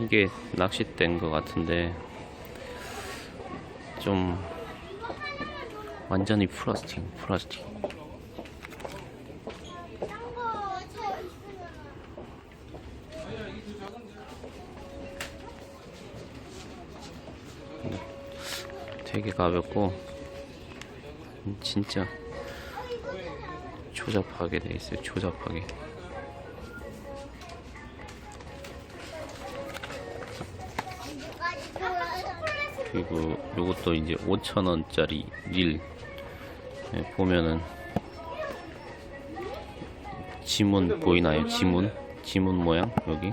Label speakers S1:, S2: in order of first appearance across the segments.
S1: 이게 낚싯대인 것 같은데 좀 완전히 플라스틱 플라스틱. 되게 가볍고 진짜 조잡하게 돼 있어요 조잡하게 그리고 요것도 이제 5천원짜리 릴. 네, 보면은 지문 보이나요? 지문? 지문 모양 여기?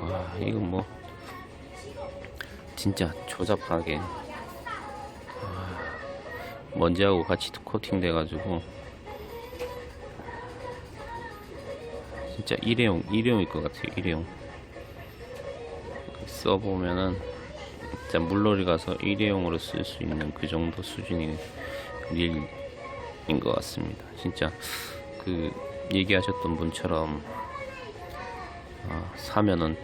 S1: 와 이건 뭐 진짜 조잡하게. 아, 먼지하고 같이 코팅 돼가지고. 진짜 일회용 일회용일 것 같아요 일회용 써보면은 진짜 물놀이 가서 일회용으로 쓸 수 있는 그 정도 수준의 릴인 것 같습니다. 진짜 그 얘기하셨던 분처럼 아, 사면은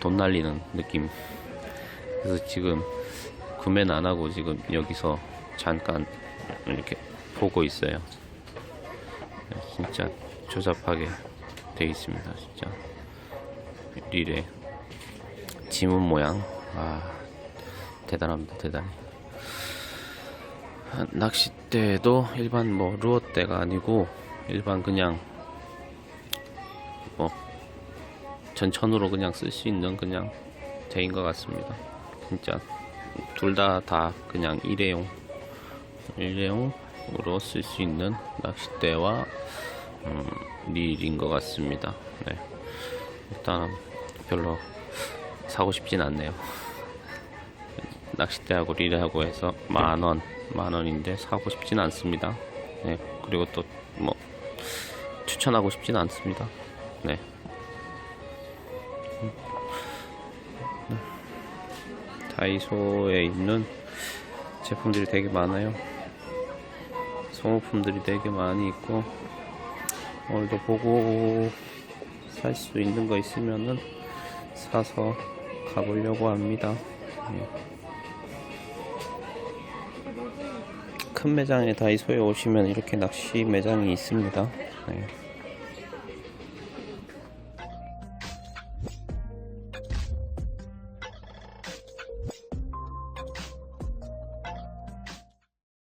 S1: 돈 날리는 느낌. 그래서 지금 구매는 안 하고 지금 여기서 잠깐 이렇게 보고 있어요. 진짜 조잡하게 돼 있습니다. 진짜 릴에 지문 모양. 아 대단합니다 대단해 아, 낚싯대도 일반 뭐 루어대가 아니고 일반 그냥 뭐 전천으로 그냥 쓸 수 있는 그냥 대인 것 같습니다. 진짜 둘 다다 그냥 일회용 일회용으로 쓸 수 있는 낚싯대와 음, 릴인 것 같습니다. 네. 일단 별로 사고 싶진 않네요. 낚싯대하고 릴하고 해서 만 원, 만 원인데 사고 싶진 않습니다. 네, 그리고 또 뭐 추천하고 싶진 않습니다. 네. 다이소에 있는 제품들이 되게 많아요. 소모품들이 되게 많이 있고 오늘도 보고 살 수 있는 거 있으면은 사서 가보려고 합니다. 예. 큰 매장에 다이소에 오시면 이렇게 낚시 매장이 있습니다. 네.